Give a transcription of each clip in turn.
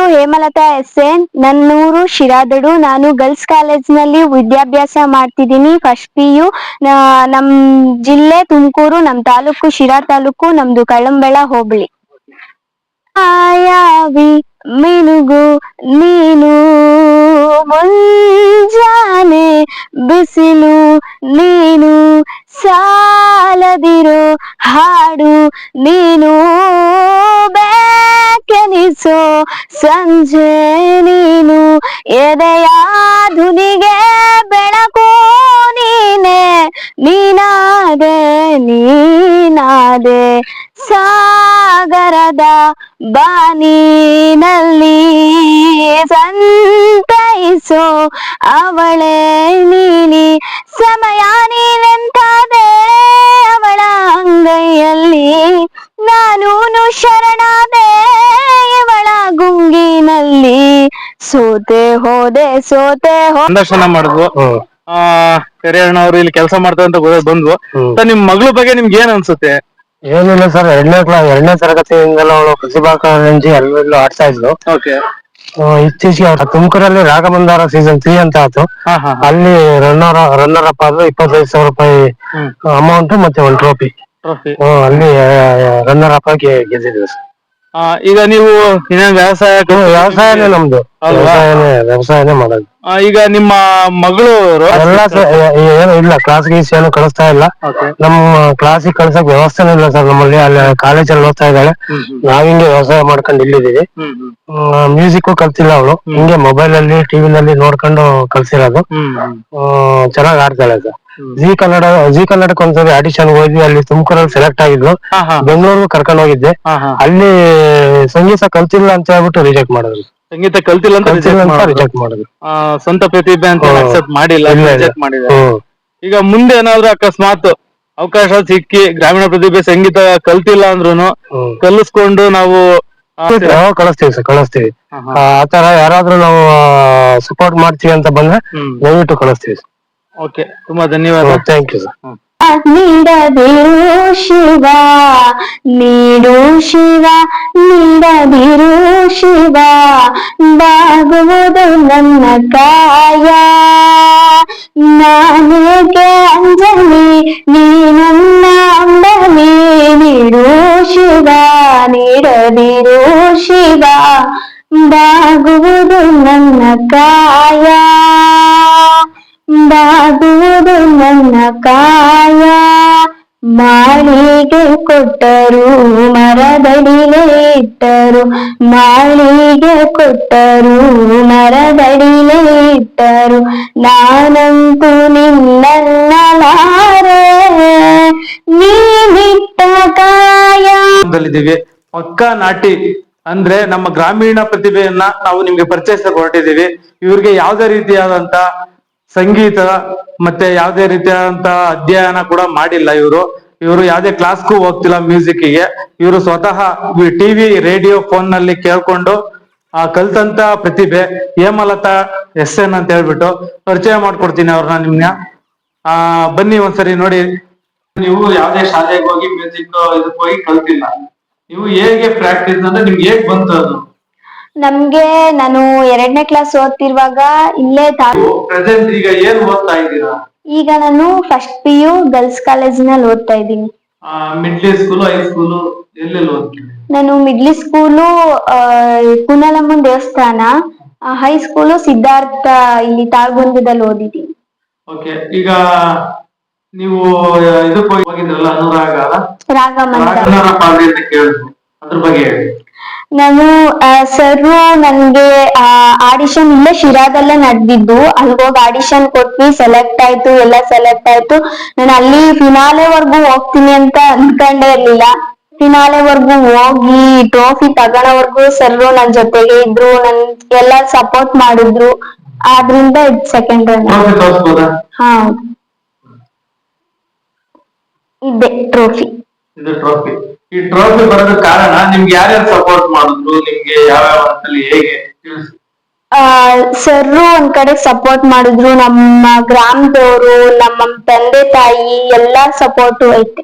Hemalatha S N ನನ್ನೂರು ಶಿರಾದಡು ನಾನು ಗರ್ಲ್ಸ್ ಕಾಲೇಜ್ನಲ್ಲಿ ವಿದ್ಯಾಭ್ಯಾಸ ಮಾಡ್ತಿದ್ದೀನಿ. First P U. ನಮ್ ಜಿಲ್ಲೆ ತುಮಕೂರು, ನಮ್ ತಾಲೂಕು ಶಿರಾ ತಾಲೂಕು, ನಮ್ದು ಕಳ್ಳಂಬೆಳ ಹೋಬಳಿ. ಆಯಾವಿ ಮಿನುಗು ನೀನು, ಮುಂಜಾನೆ ಬಿಸಿಲು ನೀನು, ಸಾಲದಿರೋ ಹಾಡು ನೀನು ಬೇಕೆನಿಸೋ ಸಂಜೆ ನೀನು ಎದೆಯ ಧುನಿಗೆ ಬೆಳಕು ನೀನೆ? ನೀನಾದೆ ನೀನಾದೆ ಸಾಗರದ ಬಾನಿನಲ್ಲಿ ಸಂತೈಸೋ ಅವಳೇ ನೀನಿ. ಸಮಯ ಸೋತೆ ಹೋದೆ ಸೋತೆ ಹೋ ಸಂದರ್ಶನ ಮಾಡಿದ್ವು. ಆ ಕರಿಯಣ್ಣ ಅವರು ಇಲ್ಲಿ ಕೆಲಸ ಮಾಡ್ತಾರೆ ಅಂತ ಗೊತ್ತ- ಬಂದ್ವು. ಸರ್ ನಿಮ್ ಮಗಳ ಬಗ್ಗೆ ನಿಮ್ಗೆ ಏನ್ ಅನ್ಸುತ್ತೆ? ಏನಿಲ್ಲ ಸರ್ ಎರಡನೇ ಕ್ಲಾಸ್ ಎರಡನೇ ತರಗತಿಯಿಂದಲೂ ಅವಳು ಪ್ರತಿಭಾ ಕಾರಂಜಿ ಎಲ್ಲೆಲ್ಲೂ ಆಡ್ತಾ ಇದ್ಲು. ಓಕೆ. ಆ, ಇತ್ತೀಚೆಗೆ ಅವ್ರ ತುಮಕೂರಲ್ಲಿ ರಾಗಮಂದಾರ ಸೀಸನ್ ತ್ರೀ ಅಂತ ಆಯ್ತು. ಹಾ ಹಾ ಹಾ. ಅಲ್ಲಿ ರನ್ನರ್ ರನ್ನರ್ ಅಪ್ ಆದ್ರು ಇಪ್ಪತ್ತೈದು ಸಾವಿರ ರೂಪಾಯಿ ಅಮೌಂಟ್ ಮತ್ತೆ ಒಂದು ಟ್ರೋಫಿ ಟ್ರೋಫಿ ಅಲ್ಲಿ ರನ್ನರ್ ಅಪ್ ಆಗಿ ಗೆದ್ದಿದ್ರು ಸರ್. ಈಗ ನೀವು ಇನ್ನೇನ್ ವ್ಯವಸಾಯ ವ್ಯವಸಾಯನೇ ನಮ್ದು. ಅಲ್ವಾ? ವ್ಯವಸಾಯನೇ ವ್ಯವಸಾಯನೇ ಮಾಡೋದು. ಆ, ಈಗ ನಿಮ್ಮ ಮಗಳು ಎಲ್ಲ ಸ- ಏ- ಏನು ಇಲ್ಲ ಕ್ಲಾಸ್ ಗೀಸ್ ಏನು ಕಳಿಸ್ತಾ ಇಲ್ಲ. ನಮ್ಮ ಕ್ಲಾಸಿಗೆ ಕಳ್ಸಕ್ ವ್ಯವಸ್ಥೆ ಇಲ್ಲ ಸರ್ ನಮ್ಮಲ್ಲಿ. ಅಲ್ಲಿ ಕಾಲೇಜಲ್ಲಿ ಓದ್ತಾ ಇದ್ದಾಳೆ. ನಾವ್ ಹಿಂಗೆ ವ್ಯವಸಾಯ ಮಾಡ್ಕೊಂಡು ಇಲ್ಲಿದ್ದೀವಿ. ಹ್ಮ್ ಹ್ಮ್. ಮ್ಯೂಸಿಕ್ ಕಲ್ತಿಲ್ಲ ಅವಳು. ಹಿಂಗೆ ಮೊಬೈಲ್ ಅಲ್ಲಿ ಟಿವಿ ನಲ್ಲಿ ನೋಡ್ಕೊಂಡು ಕಲ್ಸಿರೋದು. ಹ್ಮ್ ಹ್ಮ್. ಚೆನ್ನಾಗಿ ಆಡ್ತಾಳೆ ಸರ್. ಜಿ ಕನ್ನಡ ಜಿ ಕನ್ನಡಕ್ಕೆ ಒಂದ್ಸರಿ ಆಡಿಷನ್ ಹೋಗಿ ಅಲ್ಲಿ ತುಮಕೂರಲ್ಲಿ ಸೆಲೆಕ್ಟ್ ಆಗಿದ್ರು ಹಾ ಹಾ. ಬೆಂಗಳೂರು ಕರ್ಕೊಂಡು ಹೋಗಿದ್ದೆ. ಹಾ ಹಾ. ಅಲ್ಲಿ ಸಂಗೀತ ಕಲ್ತಿಲ್ಲ ಅಂತ ಹೇಳ್ಬಿಟ್ಟು ರಿಜೆಕ್ಟ್ ಮಾಡಿದ್ರು. ಸಂಗೀತ ಕಲ್ತಿಲ್ಲ ಅಂತ ಕಲ್ತಿಲ್ಲ reject ಅಂತ ಮಾಡಿದ್ರು. ರಿಜೆಕ್ಟ್ ಮಾಡಿದ್ರು. ಆ, ಸ್ವಂತ ಪ್ರತಿಭೆ ಅಂತ ಹ್ಮ್. ಅಕ್ಸೆಪ್ಟ್ ಮಾಡಿಲ್ಲ ಇಲ್ಲ, ಇಲ್ಲ. ರಿಜೆಕ್ಟ್ ಮಾಡಿದ್ದಾರೆ ಹ್ಮ್. ಈಗ ಮುಂದೆ ಏನಾದ್ರು ಅಕಸ್ಮಾತ್ ಅವಕಾಶ ಸಿಕ್ಕಿ ಗ್ರಾಮೀಣ ಪ್ರತಿಭೆ ಸಂಗೀತ ಕಲ್ತಿಲ್ಲ ಅಂದ್ರೂನು ಹ್ಮ್. ಕಲಿಸ್ಕೊಂಡು ನಾವು ಆ, ನಾವು ಕಳಿಸ್ತೀವಿ ಸರ್ ಕಳಿಸ್ತೀವಿ ಹಾ, ಹಾ. ಆ ಆ ತರ ಯಾರಾದ್ರೂ ನಾವು ಸಪೋರ್ಟ್ ಮಾಡ್ತೀವಿ ಅಂತ ಬಂದ್ರೆ ಹ್ಮ್. ದಯವಿಟ್ಟು ಕಳಿಸ್ತೀವಿ ಓಕೆ ತುಂಬಾ ಧನ್ಯವಾದ ಥ್ಯಾಂಕ್ ಯು ಸರ್ ನೀಡದಿರು ಶಿವ ನೀಡು ಶಿವ ನೀಡದಿರು ಶಿವ ಬಾಗುವುದು ನನ್ನ ಕಾಯ ನಾನೇಗೆ ಅಂಜಲಿ ನೀನನ್ನ ಅಂಬಲಿ ನೀಡು ಶಿವ ನೀಡದಿರು ಶಿವ ಬಾಗುವುದು ನನ್ನ ಕಾಯ ಬಾಗುವುದು ನನ್ನ ಕಾಯ. ಮಾಳಿಗೆ ಕೊಟ್ಟರು ಮರದಡಿಲೆ ಇಟ್ಟರು. ಮಾಳಿಗೆ ಕೊಟ್ಟರು ಮರದಡಿಲೆ ಇಟ್ಟರು. ನಾನಂತೂ ನಿನ್ನನ್ನಲಾರೆ ನೀನಿಟ್ಟ ಕಾಯ. ಪಕ್ಕಾ ನಾಟಿ, ಅಂದ್ರೆ ನಮ್ಮ ಗ್ರಾಮೀಣ ಪ್ರತಿಭೆಯನ್ನ ನಾವು ನಿಮ್ಗೆ ಪರಿಚಯಿಸಕ್ಕೆ ಹೊರಟಿದ್ದೀವಿ. ಇವ್ರಿಗೆ ಯಾವ್ದೇ ರೀತಿಯಾದಂತ ಸಂಗೀತ ಮತ್ತೆ ಯಾವುದೇ ರೀತಿಯಾದಂತ ಅಧ್ಯಯನ ಕೂಡ ಮಾಡಿಲ್ಲ ಇವರು. ಇವರು ಯಾವುದೇ ಕ್ಲಾಸ್ಗೂ ಹೋಗ್ತಿಲ್ಲ ಮ್ಯೂಸಿಕ್ಗೆ. ಇವರು ಸ್ವತಃ ಟಿವಿ ರೇಡಿಯೋ ಫೋನ್ನಲ್ಲಿ ಕೇಳ್ಕೊಂಡು, ಆ, ಕಲ್ತಂತ ಪ್ರತಿಭೆ, ಹೇಮಲತಾ ಎಸ್ ಎನ್ ಅಂತ ಹೇಳ್ಬಿಟ್ಟು ಪರಿಚಯ ಮಾಡ್ಕೊಡ್ತೀನಿ ಅವ್ರನ್ನ ನಿಮ್ನ. ಆ, ಬನ್ನಿ ಒಂದ್ಸರಿ ನೋಡಿ. ನೀವು ಯಾವ್ದೇ ಶಾಲೆಗೆ ಹೋಗಿ ಮ್ಯೂಸಿಕ್ ಇದಕ್ಕೆ ಹೋಗಿ ಕಲ್ತಿಲ್ಲ. ನೀವು ಹೇಗೆ ಪ್ರಾಕ್ಟೀಸ್ ಅಂದ್ರೆ ನಿಮ್ಗೆ ಹೇಗ್ ಬಂತು ಅದು? ನಮ್ಗೆ ನಾನು ಎರಡನೇ ಕ್ಲಾಸ್ ಓದ್ತಿರುವಾಗ ಇಲ್ಲೇ ತಾ ಪ್ರೆಸೆಂಟ್ ಈಗ ಏನ್ ಓದ್ತಾ ಇದ್ದೀರಾ? ಈಗ ನಾನು ಫಸ್ಟ್ ಪಿ ಯು ಗರ್ಲ್ಸ್ ಕಾಲೇಜಿನಲ್ಲಿ ಓದ್ತಾ ಇದ್ದೀನಿ. ಮಿಡ್ಲ್ ಸ್ಕೂಲ್ ಹೈಸ್ಕೂಲ್ ಎಲ್ಲೆಲ್ಲಿ ಓದ್ತೀನಿ ನಾನು ಮಿಡ್ಲ್ ಸ್ಕೂಲು ಕುನಲಮ್ಮನ್ ದೇವಸ್ಥಾನ ಹೈಸ್ಕೂಲು ಸಿದ್ಧಾರ್ಥ ಇಲ್ಲಿ ತಾಳ್ಗುಂದದಲ್ಲಿ ಓದಿದ್ದೀನಿ. ಓಕೆ ಈಗ ನೀವು ಇದಕ್ಕೆ ಹೋಗಿ- ಹೋಗಿದ್ರಲ್ಲ ಅನುರಾಗ ರಾಗಮಂತ ರಾಘವರ ಪಾಲ್ರಿ ಅಂತ ಕೇಳಿದ್ರು ಅದ್ರ ಬಗ್ಗೆ ಹೇಳಿ. ನಾನು ಸರ್ ನನ್ಗೆ ಆಡಿಷನ್ ಇಲ್ಲೇ ಶಿರಾದಲ್ಲೇ ನಡೆದಿದ್ದು. ಅಲ್ಗೋಗಿ ಆಡಿಷನ್ ಕೊಟ್ವಿ ಸೆಲೆಕ್ಟ್ ಆಯ್ತು ಎಲ್ಲ ಸೆಲೆಕ್ಟ್ ಆಯ್ತು. ನಾನು ಅಲ್ಲಿ ಫಿನಾಲೆವರೆಗೂ ಹೋಗ್ತೀನಿ ಅಂತ ಅನ್ಕೊಂಡೇ ಇರ್ಲಿಲ್ಲ. ಫಿನಾಲೆವರೆಗೂ ಹೋಗಿ ಟ್ರೋಫಿ ತಗೊಳವರೆಗೂ ಸರ್ ನನ್ ಜೊತೆಗೆ ಇದ್ರು ನನ್ ಎಲ್ಲ ಸಪೋರ್ಟ್ ಮಾಡಿದ್ರು. ಆದ್ರಿಂದ ಸೆಕೆಂಡ್ ರನ್ ಹಾ. ಇದೆ ಇದು ಟ್ರೋಫಿ ಈ ಟ್ರೋಫಿ ಬರೋದಕ್ಕೆ ಕಾರಣ ನಿಮ್ಗೆ ಯಾರ್ಯಾರು ಸಪೋರ್ಟ್ ಮಾಡಿದ್ರು ನಿಮ್ಗೆ ಯಾವ ಯಾವ ಹಂತಲ್ಲಿ ಹೇಗೆ ತಿಳಿಸಿ ಸರ್ ಒಂದ್ ಕಡೆ ಸಪೋರ್ಟ್ ಮಾಡಿದ್ರು ನಮ್ಮ ಗ್ರಾಮದವರು ನಮ್ಮ ತಂದೆ ತಾಯಿ ಎಲ್ಲಾ ಸಪೋರ್ಟ್ ಐತೆ.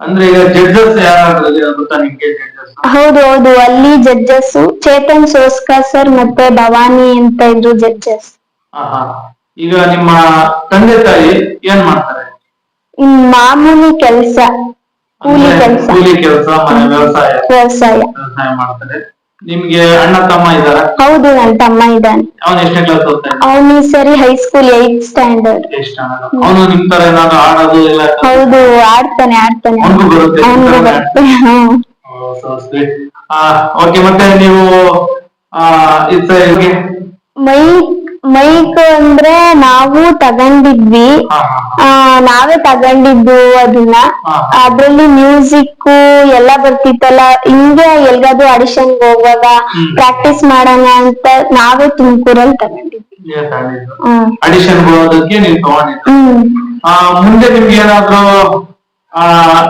ಅಂದ್ರೆ ಈಗ ಜಡ್ಜಸ್ ಯಾರಾದ್ರು ಗೊತ್ತಾ ನಿಮ್ಗೆ ಜಡ್ಜಸ್ ಹೌದು ಹೌದು. ಅಲ್ಲಿ ಜಡ್ಜಸ್ ಚೇತನ್ ಸೋಸ್ಕರ್ ಸರ್ ಮತ್ತೆ ಭವಾನಿ ಅಂತ ಇದ್ರು ಜಡ್ಜಸ್ ಈಗ ನಿಮ್ಮ ತಂದೆ ತಾಯಿ ಏನ್ ಮಾಡ್ತಾರೆ? ಮಾಮೂಲಿ ಕೆಲ್ಸ. ಕೂಲಿ ಕೆಲಸ. ಕೂಲಿ ಕೆಲಸ ಮನೆ ವ್ಯವಸಾಯ. ವ್ಯವಸಾಯ. ವ್ಯವಸಾಯ ಮಾಡ್ತಾರೆ. ನಿಮ್ಗೆ ಅಣ್ಣ ತಮ್ಮ ಇದಾರ ಹೌದು ನನ್ ತಮ್ಮ ಇದ್ದಾನೆ. ಅವನ್ ಎಷ್ಟನೇ ಕ್ಲಾಸ್ ಓದ್ತಾನೆ ಇದ್ದಾನೆ? ಈ ಸರಿ ಹೈಸ್ಕೂಲ್ ಏತ್ ಸ್ಟ್ಯಾಂಡರ್ಡ್ ಅವನು ನಿಮ್ ತರ ಏನಾದ್ರು ಆಡೋದು ಇಲ್ಲ? ಹೌದು ಆಡ್ತಾನೆ ಆಡ್ತಾನೆ. ಆ ಬರುತ್ತೆ, ಅವ್ನ್ಗೂ ಬರುತ್ತೆ. ಓಕೆ ಮತ್ತೆ ನೀವು ಆ ಇತ್ತ ಹೀಗೆ? ಮೈಕ್ ಅಂದ್ರೆ ನಾವು ತಗೊಂಡಿದ್ವಿ. ಆ ನಾವೇ ತಗೊಂಡಿದ್ದು ಅದನ್ನ. ಹಾ. ಅದ್ರಲ್ಲಿ ಮ್ಯೂಸಿಕ್ ಎಲ್ಲ ಬರ್ತಿತ್ತಲ್ಲ. ಹಿಂಗೆ ಎಲ್ಗಾದ್ರು ಆಡಿಷನ್ ಹೋಗುವಾಗ ಹ್ಮ್. ಪ್ರಾಕ್ಟೀಸ್ ಮಾಡೋಣ ಅಂತ ನಾವೇ ತುಮಕೂರಲ್ಲಿ ತಗೊಂಡಿದ್ವಿ. ಹ್ಮ್ ಅಡಿಷನ್ ನೀವು ತಗೊಂಡಿದ್ದು. ಹ್ಮ್. ಆ ಮುಂದೆ ನಿಮ್ಗೆ ಏನಾದ್ರು ಆ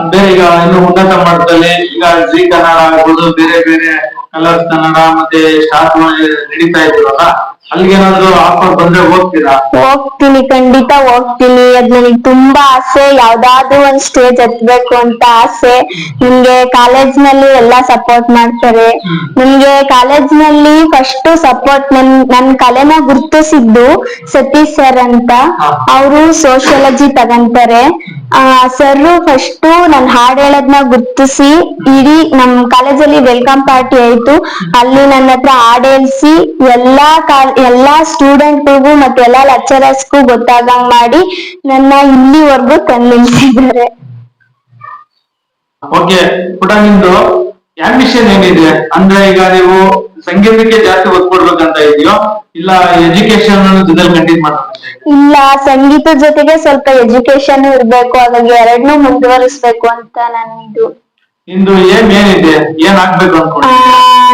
ಬೇರೆ ಈಗ ಇನ್ನು ಉನ್ನತ ಮಟ್ಟದಲ್ಲಿ ಈಗ ಜೀ ಕನ್ನಡ ಆಗ್ಬೋದು ಬೇರೆ ಬೇರೆ ಕಲರ್ಸ್ ಕನ್ನಡ ಮತ್ತೆ ಸ್ಟಾರ್ ನಡೀತಾ ಇದ್ದೀವಲ್ಲ? ಅಲ್ಲಿಗೆ ಏನಾದ್ರು ಆಫರ್ ಬಂದ್ರೆ ಹೋಗ್ತೀರಾ? ಹೋಗ್ತೀನಿ ಖಂಡಿತ ಹೋಗ್ತೀನಿ. ಅದ್ ನನಗ್ ತುಂಬಾ ಆಸೆ. ಯಾವ್ದಾದ್ರು ಒಂದ್ ಸ್ಟೇಜ್ ಹತ್ಬೇಕು ಅಂತ ಆಸೆ. ನಿಮ್ಗೆ ಕಾಲೇಜ್ನಲ್ಲಿ ಎಲ್ಲಾ ಸಪೋರ್ಟ್ ಮಾಡ್ತಾರೆ. ನಿಮ್ಗೆ ಕಾಲೇಜ್ನಲ್ಲಿ ಫಸ್ಟ್ ಸಪೋರ್ಟ್ ನನ್ ನನ್ ಕಲೆನ ಗುರ್ತಿಸಿದ್ದು ಸತೀಶ್ ಸರ್ ಅಂತ. ಅವರು ಸೋಶಿಯಾಲಜಿ ತಗಂತಾರೆ. ಆ ಸರ್ ಫಸ್ಟ್ ನನ್ ಹಾಡ್ ಹೇಳೋದ್ನ ಗುರ್ತಿಸಿ ಇಡೀ ನಮ್ ಕಾಲೇಜಲ್ಲಿ ವೆಲ್ಕಮ್ ಪಾರ್ಟಿ ಆಯ್ತು. ಅಲ್ಲಿ ನನ್ನ ಹತ್ರ ಹಾಡ್ ಹೇಳ್ಸಿ ಎಲ್ಲಾ ಕಾಲ್ ಎಲ್ಲಾ ಸ್ಟೂಡೆಂಟ್ಗೂ ಮತ್ತೆ ಎಲ್ಲಾ ಲೆಕ್ಚರರ್ಸ್ಗೂ ಗೊತ್ತಾಗಂಗ್ ಮಾಡಿ ನನ್ನ ಇಲ್ಲಿವರೆಗೂ ತಂದು ನಿಲ್ಸಿದ್ದಾರೆ ಓಕೆ ಪುಟ ನಿಮ್ದು ಆಂಬಿಷನ್ ಏನಿದೆ? ಅಂದ್ರೆ ಈಗ ನೀವು ಸಂಗೀತಕ್ಕೆ ಜಾಸ್ತಿ ಒತ್ತು ಕೊಡ್ಬೇಕಂತ ಇದೆಯೋ? ಇಲ್ಲ ಎಜುಕೇಶನ್ ಜೊತೆ ಕಂಟಿನ್ಯೂ ಮಾಡ್ಬೇಕಂತ ಇದೆಯೋ? ಇಲ್ಲ ಸಂಗೀತ ಜೊತೆಗೆ ಸ್ವಲ್ಪ ಎಜುಕೇಶನ್ ಇರ್ಬೇಕು ಹಾಗಾಗಿ ಎರಡನ್ನೂ ಮುಂದುವರಿಸ್ಬೇಕು ಅಂತ ನನ್ನ ಇದು ನಿಮ್ದು ಏನ್ ಏನಿದೆ ಏನ್ ಆಗ್ಬೇಕು ಆ, ಅನ್ಕೊಂಡು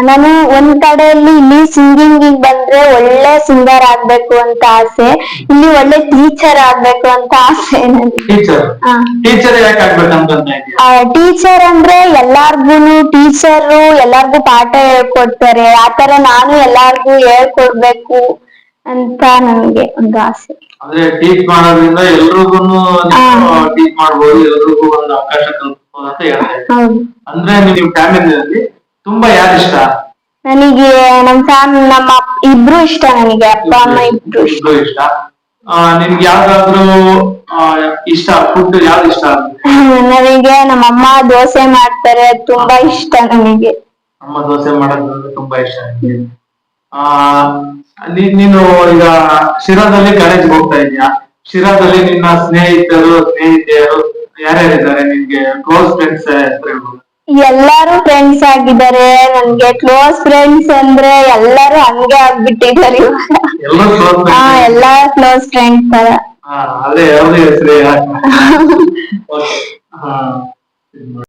ನಾನು ಒಂದ್ ಕಡೆಯಲ್ಲಿ ಇಲ್ಲಿ ಸಿಂಗಿಂಗ್ ಬಂದ್ರೆ ಒಳ್ಳೆ ಸಿಂಗರ್ ಆಗ್ಬೇಕು ಅಂತ ಆಸೆ. ಇಲ್ಲಿ ಒಳ್ಳೆ ಟೀಚರ್ ಆಗ್ಬೇಕು ಅಂತ ಆಸೆ ನನಗೆ ಟೀಚರ್ ಆ. ಟೀಚರ್ ಯಾಕೆ ಆಗ್ಬೇಕಂತ ಟೀಚರ್ ಅಂದ್ರೆ ಎಲ್ಲಾರ್ಗುನು ಟೀಚರು ಎಲ್ಲಾರ್ಗು ಪಾಠ ಹೇಳ್ಕೊಡ್ತಾರೆ. ಆತರ ನಾನು ಎಲ್ಲಾರ್ಗು ಹೇಳ್ಕೊಡ್ಬೇಕು ಅಂತ ನನ್ಗೆ ಒಂದು ಆಸೆ. ಅಂದ್ರೆ ಟೀಚ್ ಮಾಡೋದ್ರಿಂದ ಎಲ್ರಿಗೂ ಟೀಚ್ ಮಾಡ್ಬೋದು ಎಲ್ರಿಗೂ ಒಂದು ಅವಕಾಶ ಕಲ್ಪಿಸ್ಬೋದು ಅಂತ ಹೌದು. ಅಂದ್ರೆ ನೀವು ಫ್ಯಾಮಿಲಿಯಲ್ಲಿ ತುಂಬಾ ಯಾರು ಇಷ್ಟ? ನನಗೆ ನಮ್ ಫ್ಯಾಮ್ ನಮ್ಮ ಇಬ್ರು ಇಷ್ಟ ನನಗೆ ಅಪ್ಪ ಅಮ್ಮ ಇಬ್ರು ಇಷ್ಟ. ಇಬ್ರು ಇಷ್ಟ. ಆ, ನಿಮ್ಗೆ ಯಾವ್ದಾದ್ರು ಆ, ಇಷ್ಟ ಫುಡ್ ಯಾವ್ದು ಇಷ್ಟ ನನಗೆ ನಮ್ಮ ಅಮ್ಮ ದೋಸೆ ಮಾಡ್ತಾರೆ ಅದ್ ತುಂಬಾ ಇಷ್ಟ ನನಗೆ. ಅಮ್ಮ ದೋಸೆ ಮಾಡೋದಂದ್ರೆ ತುಂಬಾ ಇಷ್ಟ ನನಗೆ ಆ ನೀ- ನೀನು ಈಗ ಶಿರಾದಲ್ಲಿ ಕಾಲೇಜ್ ಹೋಗ್ತಾ ಇದೀಯಾ? ಶಿರಾದಲ್ಲಿ ನಿನ್ನ ಸ್ನೇಹಿತರು ಸ್ನೇಹಿತೆಯರು ಯಾರ್ಯಾರಿದ್ದಾರೆ ಕ್ಲೋಸ್ ಫ್ರೆಂಡ್ಸ್ ಎಲ್ಲಾರು ಫ್ರೆಂಡ್ಸ್ ಆಗಿದ್ದಾರೆ. ನನ್ಗೆ ಕ್ಲೋಸ್ ಫ್ರೆಂಡ್ಸ್ ಅಂದ್ರೆ ಎಲ್ಲಾರು ಹಂಗೆ ಆಗ್ಬಿಟ್ಟಿದ್ದಾರೆ ಹಾ ಎಲ್ಲಾ ಕ್ಲೋಸ್ ಫ್ರೆಂಡ್ಸ್ ತರ. ಅದೇ ಯಾವ್ದು ಹೆಸರು